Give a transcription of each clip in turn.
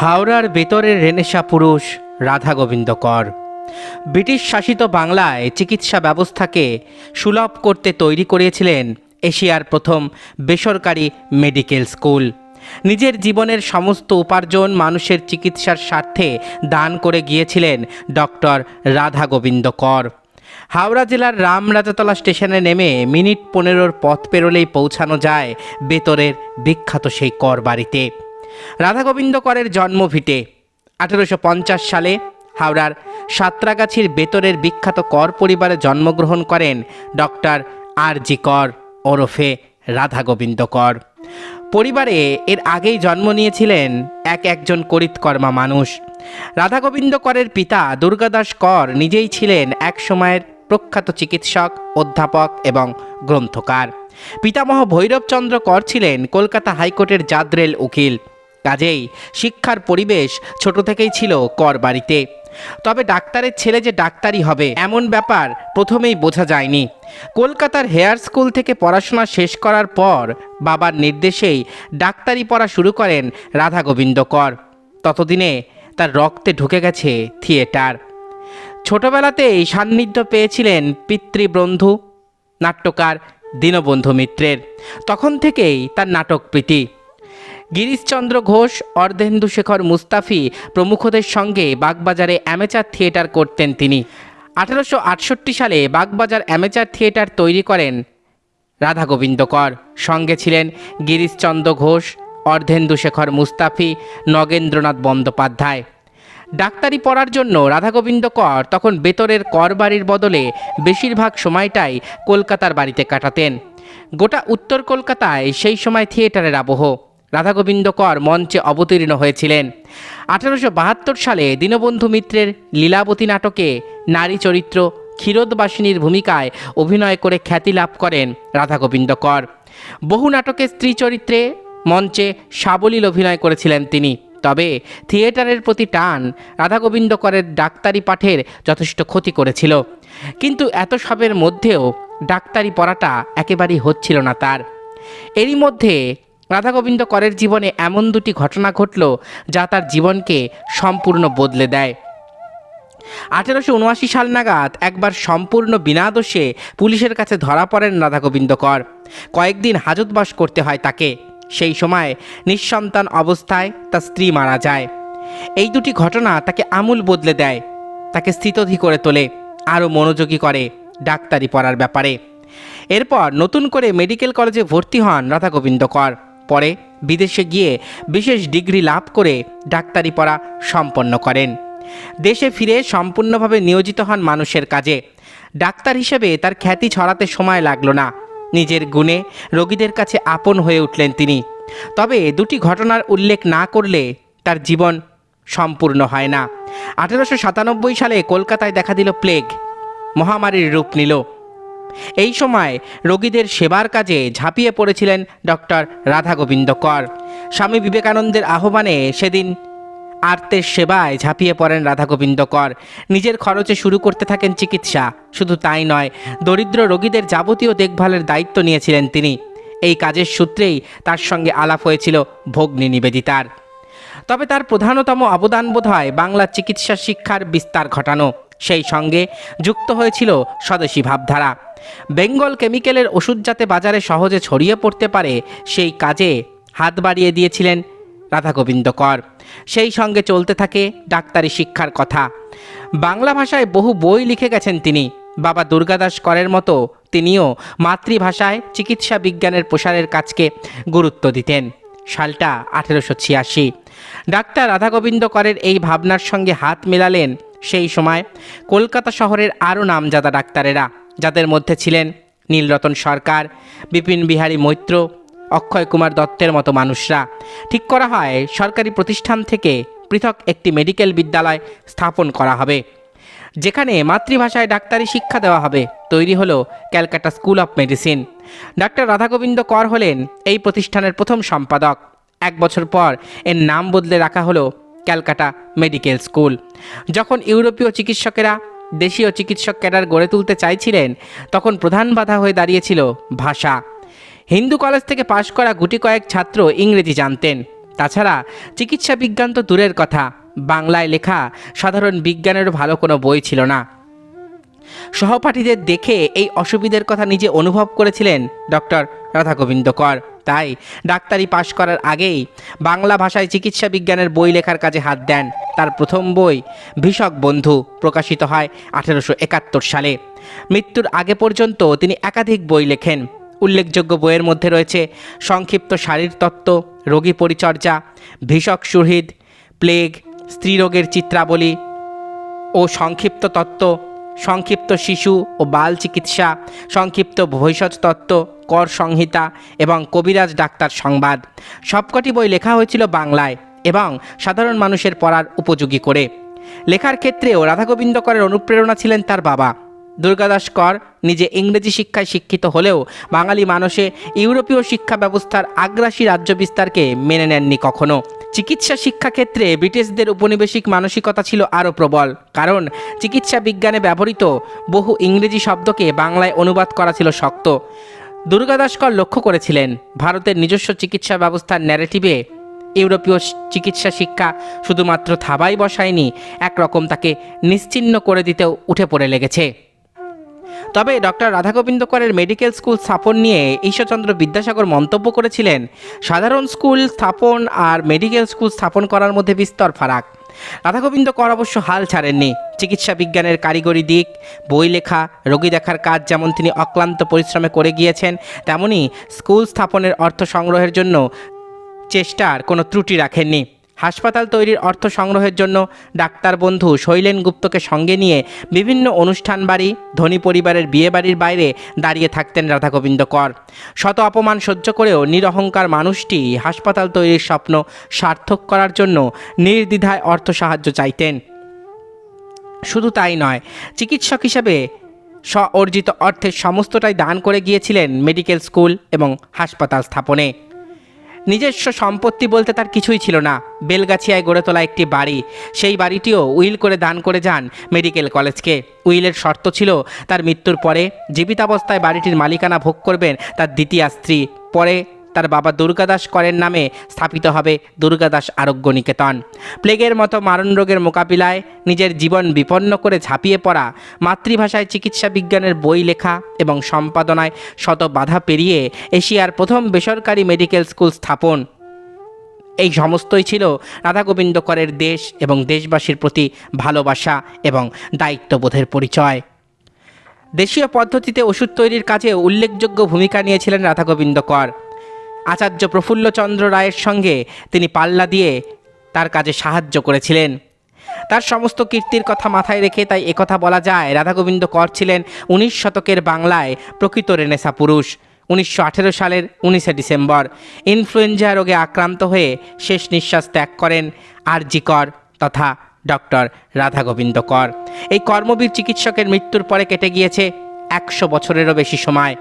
হাওড়ার ভেতরের রেনেসা পুরুষ রাধা গোবিন্দ কর। ব্রিটিশ শাসিত বাংলায় চিকিৎসা ব্যবস্থাকে সুলভ করতে তৈরি করিয়েছিলেন এশিয়ার প্রথম বেসরকারি মেডিকেল স্কুল। নিজের জীবনের সমস্ত উপার্জন মানুষের চিকিৎসার স্বার্থে দান করে গিয়েছিলেন ডক্টর রাধা গোবিন্দ কর। হাওড়া জেলার রামরাজাতলা স্টেশনে নেমে মিনিট পনেরোর পথ পেরোলেই পৌঁছানো যায় বেতরের বিখ্যাত সেই কর বাড়িতে। রাধা গোবিন্দ করের জন্ম ভিটে আঠেরোশো সালে হাওড়ার সাঁতরাগাছির বেতরের বিখ্যাত কর পরিবারে জন্মগ্রহণ করেন ডক্টর আর জি কর ওরফে রাধা গোবিন্দ কর পরিবারে এর আগেই জন্ম নিয়েছিলেন এক একজন করিতকর্মা মানুষ। রাধা গোবিন্দ করের পিতা দুর্গাদাস কর নিজেই ছিলেন এক সময়ের প্রখ্যাত চিকিৎসক, অধ্যাপক এবং গ্রন্থকার। পিতামহ ভৈরবচন্দ্র কর ছিলেন কলকাতা হাইকোর্টের জাদরেল উকিল। কাজেই শিক্ষার পরিবেশ ছোট থেকেই ছিল কর বাড়িতে। তবে ডাক্তারের ছেলে যে ডাক্তারই হবে, এমন ব্যাপার প্রথমেই বোঝা যায়নি। কলকাতার হেয়ার স্কুল থেকে পড়াশোনা শেষ করার পর বাবার নির্দেশেই ডাক্তারি পড়া শুরু করেন রাধা গোবিন্দ কর। ততদিনে তার রক্তে ঢুকে গেছে থিয়েটার। ছোটবেলাতেই সান্নিধ্য পেয়েছিলেন পিতৃবন্ধু, নাট্যকার দীনবন্ধু মিত্রের। তখন থেকেই তার নাটক প্রীতি। গিরিশচন্দ্র ঘোষ, অর্ধেন্দু শেখর মুস্তাফি প্রমুখদের সঙ্গে বাগবাজারে অ্যামেচার থিয়েটার করতেন তিনি। আঠারোশো আটষট্টি সালে বাগবাজার অ্যামেচার থিয়েটার তৈরি করেন রাধা গোবিন্দ কর। সঙ্গে ছিলেন গিরিশচন্দ্র ঘোষ, অর্ধেন্দু শেখর মুস্তাফি, নগেন্দ্রনাথ বন্দ্যোপাধ্যায়। ডাক্তারি পড়ার জন্য রাধা গোবিন্দ কর তখন বেতরের কর বাড়ির বদলে বেশিরভাগ সময়টাই কলকাতার বাড়িতে কাটাতেন। গোটা উত্তর কলকাতায় সেই সময় থিয়েটারের আবহ। রাধা গোবিন্দ কর মঞ্চে অবতীর্ণ হয়েছিলেন। আঠারোশো বাহাত্তর সালে দীনবন্ধু মিত্রের লীলাবতী নাটকে নারী চরিত্র ক্ষীরোদবাসিনীর ভূমিকায় অভিনয় করে খ্যাতি লাভ করেন রাধা গোবিন্দ কর। বহু নাটকে স্ত্রী চরিত্রে মঞ্চে সাবলীল অভিনয় করেছিলেন তিনি। তবে থিয়েটারের প্রতি টান রাধা গোবিন্দ করের ডাক্তারি পাঠের যথেষ্ট ক্ষতি করেছিল। কিন্তু এত সবের মধ্যেও ডাক্তারি পড়াটা একেবারেই হচ্ছিল না তার। এরই মধ্যে রাধা গোবিন্দ করের জীবনে এমন দুটি ঘটনা ঘটল যা তার জীবনকে সম্পূর্ণ বদলে দেয়। আঠেরোশো উনআশি সাল নাগাদ একবার সম্পূর্ণ বিনা দোষে পুলিশের কাছে ধরা পড়েন রাধা গোবিন্দ কর। কয়েকদিন হাজতবাস করতে হয় তাকে। সেই সময় নিঃসন্তান অবস্থায় তার স্ত্রী মারা যায়। এই দুটি ঘটনা তাকে আমূল বদলে দেয়। তাকে স্থিতধি করে তোলে, আরও মনোযোগী করে ডাক্তারি পড়ার ব্যাপারে। এরপর নতুন করে মেডিকেল কলেজে ভর্তি হন রাধা গোবিন্দ কর। পরে বিদেশে গিয়ে বিশেষ ডিগ্রি লাভ করে ডাক্তারি পড়া সম্পন্ন করেন। দেশে ফিরে সম্পূর্ণভাবে নিয়োজিত হন মানুষের কাজে। ডাক্তার হিসেবে তার খ্যাতি ছড়াতে সময় লাগল না। নিজের গুণে রোগীদের কাছে আপন হয়ে উঠলেন তিনি। তবে দুটি ঘটনার উল্লেখ না করলে তার জীবন সম্পূর্ণ হয় না। আঠেরোশো সাতানব্বই সালে কলকাতায় দেখা দিল প্লেগ। মহামারীর রূপ নিল। এই সময় রোগীদের সেবার কাজে ঝাঁপিয়ে পড়েছিলেন ডক্টর রাধা গোবিন্দ কর স্বামী বিবেকানন্দের আহ্বানে সেদিন আর্তের সেবায় ঝাঁপিয়ে পড়েন রাধা গোবিন্দ কর নিজের খরচে শুরু করতে থাকেন চিকিৎসা। শুধু তাই নয়, দরিদ্র রোগীদের যাবতীয় দেখভালের দায়িত্ব নিয়েছিলেন তিনি। এই কাজের সূত্রেই তার সঙ্গে আলাপ হয়েছিল ভগ্নী নিবেদিতার। তবে তার প্রধানতম অবদান বোধ হয় বাংলার চিকিৎসা শিক্ষার বিস্তার ঘটানো। সেই সঙ্গে যুক্ত হয়েছিল স্বদেশী ভাবধারা। বেঙ্গল কেমিক্যালের ওষুধ যাতে বাজারে সহজে ছড়িয়ে পড়তে পারে, সেই কাজে হাত বাড়িয়ে দিয়েছিলেন রাধাগোবিন্দ কর। সেই সঙ্গে চলতে থাকে ডাক্তারি শিক্ষার কথা। বাংলা ভাষায় বহু বই লিখে গেছেন তিনি। বাবা দুর্গাদাস করের মতো তিনিও মাতৃভাষায় চিকিৎসা বিজ্ঞানের প্রসারের কাজকে গুরুত্ব দিতেন। সালটা আঠেরোশো ছিয়াশি। ডাক্তার রাধা গোবিন্দ করের এই ভাবনার সঙ্গে হাত মেলালেন সেই সময় কলকাতা শহরের আরও নামজাদা ডাক্তারেরা। যাদের মধ্যে ছিলেন নীলরতন সরকার, বিপিন বিহারী মৈত্র, অক্ষয় কুমার দত্তের মতো মানুষরা। ঠিক করা হয়, সরকারি প্রতিষ্ঠান থেকে পৃথক একটি মেডিকেল বিদ্যালয় স্থাপন করা হবে, যেখানে মাতৃভাষায় ডাক্তারি শিক্ষা দেওয়া হবে। তৈরি হলো Calcutta school of medicine. Doctor Radhagobinda Kar হলেন এই প্রতিষ্ঠানের প্রথম সম্পাদক। এক বছর পর এর নাম বদলে রাখা হলো ক্যালকাটা মেডিকেল স্কুল, যখন ইউরোপীয় চিকিৎসকেরা দেশীয় চিকিৎসক ক্যাডার গড়ে তুলতে চাইছিলেন, তখন প্রধান বাধা হয়ে দাঁড়িয়েছিল ভাষা। হিন্দু কলেজ থেকে পাশ করা গুটি কয়েক ছাত্র ইংরেজি জানতেন। তাছাড়া চিকিৎসা বিজ্ঞান তো দূরের কথা, বাংলায় লেখা সাধারণ বিজ্ঞানেরও ভালো কোনো বই ছিল না। সহপাঠীদের দেখে এই অসুবিধের কথা নিজে অনুভব করেছিলেন ডক্টর রাধা গোবিন্দ কর। তাই ডাক্তারি পাশ করার আগেই বাংলা ভাষায় চিকিৎসা বিজ্ঞানের বই লেখার কাজে হাত দেন। তার প্রথম বই ভীষক বন্ধু প্রকাশিত হয় আঠেরোশো একাত্তর সালে। মৃত্যুর আগে পর্যন্ত তিনি একাধিক বই লেখেন। উল্লেখযোগ্য বইয়ের মধ্যে রয়েছে সংক্ষিপ্ত শারীরতত্ত্ব রোগী পরিচর্যা, ভীষক সুহৃদ, প্লেগ স্ত্রীরোগের চিত্রাবলী ও সংক্ষিপ্ত তত্ত্ব, সংক্ষিপ্ত শিশু ও বাল চিকিৎসা, সংক্ষিপ্ত ভৈষজ তত্ত্ব, কর সংহিতা এবং কবিরাজ ডাক্তার সংবাদ। সবকটি বই লেখা হয়েছিল বাংলায়। এবং সাধারণ মানুষের পড়ার উপযোগী করে। লেখার ক্ষেত্রেও রাধাগোবিন্দ করের অনুপ্রেরণা ছিলেন তার বাবা। দুর্গাদাস কর নিজে ইংরেজি শিক্ষায় শিক্ষিত হলেও বাঙালি মানুষে ইউরোপীয় শিক্ষা ব্যবস্থার আগ্রাসী রাজ্য বিস্তারকে মেনে নেননি কখনো। চিকিৎসা শিক্ষা ক্ষেত্রে ব্রিটিশদের উপনিবেশিক মানসিকতা ছিল আরও প্রবল, কারণ চিকিৎসা বিজ্ঞানে ব্যবহৃত বহু ইংরেজি শব্দকে বাংলায় অনুবাদ করা ছিল শক্ত। দুর্গাদাসকর লক্ষ্য করেছিলেন, ভারতের নিজস্ব চিকিৎসা ব্যবস্থার ন্যারেটিভে ইউরোপীয় চিকিৎসা শিক্ষা শুধুমাত্র থাবাই বসায়নি, একরকম তাকে নিশ্চিহ্ন করে দিতেও উঠে পড়ে লেগেছে। তবে ডক্টর রাধাগোবিন্দ করের মেডিকেল স্কুল স্থাপন নিয়ে ঈশ্বরচন্দ্র বিদ্যাসাগর মন্তব্য করেছিলেন, সাধারণ স্কুল স্থাপন আর মেডিকেল স্কুল স্থাপন করার মধ্যে বিস্তর ফারাক। রাধাগোবিন্দ কর অবশ্য হাল ছাড়েননি, চিকিৎসা বিজ্ঞানের কারিগরি দিক, বই লেখা, রোগী দেখার কাজ যেমন তিনি অক্লান্ত পরিশ্রমে করে গিয়েছেন, তেমনি স্কুল স্থাপনের অর্থ সংগ্রহের জন্য চেষ্টার কোনো ত্রুটি রাখেননি। হাসপাতাল তৈরির অর্থ সংগ্রহের জন্য ডাক্তার বন্ধু শৈলেন গুপ্তকে সঙ্গে নিয়ে বিভিন্ন অনুষ্ঠান বাড়ি, ধনী পরিবারের বিয়ে বাড়ির বাইরে দাঁড়িয়ে থাকতেন রাধাগোবিন্দ কর। শত অপমান সহ্য করেও নিরহংকার মানুষটি হাসপাতাল তৈরির স্বপ্ন সার্থক করার জন্য নির্দ্বিধায় অর্থ সাহায্য চাইতেন। শুধু তাই নয়, চিকিৎসক হিসেবে স্ব অর্জিত অর্থের সমস্তটাই দান করে গিয়েছিলেন মেডিকেল স্কুল এবং হাসপাতাল স্থাপনে। নিজস্ব সম্পত্তি বলতে তার কিছুই ছিল না। বেলগাছিয়ায় গড়ে তোলা একটি বাড়ি। সেই বাড়িটিও উইল করে দান করে যান মেডিকেল কলেজকে। উইলের শর্ত ছিল, তার মৃত্যুর পরে জীবিতাবস্থায় বাড়িটির মালিকানা ভোগ করবেন তার দ্বিতীয় স্ত্রী। পরে তার বাবা দুর্গাদাস করের নামে স্থাপিত হবে দুর্গাদাস আরোগ্য নিকেতন প্লেগের মতো মারণ রোগের মোকাবিলায় নিজের জীবন বিপন্ন করে ঝাঁপিয়ে পড়া মাতৃভাষায় চিকিৎসা বিজ্ঞানের বই লেখা এবং সম্পাদনায় শত বাধা পেরিয়ে এশিয়ার প্রথম বেসরকারি মেডিকেল স্কুল স্থাপন। এই সমস্তই ছিল রাধা গোবিন্দ করের দেশ এবং দেশবাসীর প্রতি ভালোবাসা এবং দায়িত্ববোধের পরিচয়। দেশীয় পদ্ধতিতে ওষুধ তৈরির কাজে উল্লেখযোগ্য ভূমিকা নিয়েছিলেন রাধাগোবিন্দ কর। আচার্য প্রফুল্লচন্দ্র রায়ের সঙ্গে তিনি পাল্লা দিয়ে তার কাজে সাহায্য করেছিলেন। তার সমস্ত কীর্তির কথা মাথায় রেখে তাই একথা বলা যায়, রাধাগোবিন্দ কর ছিলেন উনিশ শতকের বাংলায় প্রকৃত রেনেসা পুরুষ, উনিশশো আঠেরো সালের উনিশে ডিসেম্বর। ইনফ্লুয়েঞ্জা রোগে আক্রান্ত হয়ে শেষ নিঃশ্বাস ত্যাগ করেন আর জি কর তথা ডক্টর রাধাগোবিন্দ কর। এই কর্মবীর চিকিৎসকের মৃত্যুর পরে কেটে গিয়েছে একশো বছরেরও বেশি সময়।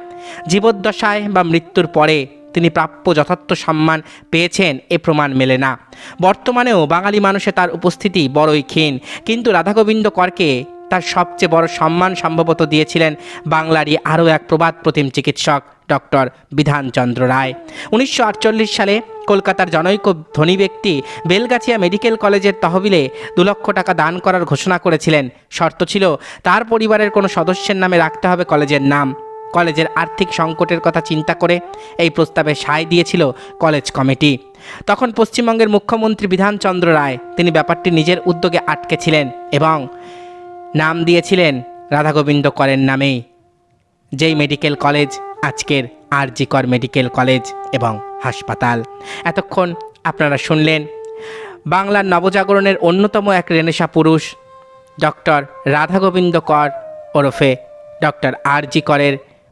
জীবদ্দশায় বা মৃত্যুর পরে তিনি প্রাপ্য যথার্থ সম্মান পেয়েছেন, এ প্রমাণ মেলে না। বর্তমানেও বাঙালি মানুষে তার উপস্থিতি বড়ই ক্ষীণ। কিন্তু রাধাগোবিন্দ করকে তার সবচেয়ে বড় সম্মান সম্ভবত দিয়েছিলেন বাংলারই আরও এক প্রবাদ প্রতিম চিকিৎসক ডক্টর বিধানচন্দ্র রায়। উনিশশো আটচল্লিশ সালে কলকাতার জনৈক ধনী ব্যক্তি বেলগাছিয়া মেডিকেল কলেজের তহবিলে দু লক্ষ টাকা দান করার ঘোষণা করেছিলেন। শর্ত ছিল, তার পরিবারের কোনো সদস্যের নামে রাখতে হবে কলেজের নাম। কলেজের আর্থিক সংকটের কথা চিন্তা করে এই প্রস্তাবে সায় দিয়েছিল কলেজ কমিটি। তখন পশ্চিমবঙ্গের মুখ্যমন্ত্রী বিধানচন্দ্র রায় তিনি ব্যাপারটি নিজের উদ্যোগে আটকেছিলেন এবং নাম দিয়েছিলেন রাধাগোবিন্দ করের নামেই। যেই মেডিকেল কলেজ, আজকের আর আরজিকর মেডিকেল কলেজ এবং হাসপাতাল। এতক্ষণ আপনারা শুনলেন বাংলার নবজাগরণের অন্যতম এক রেনেশা পুরুষ, ডক্টর রাধাগোবিন্দ কর ওরফে ডক্টর আর জি করের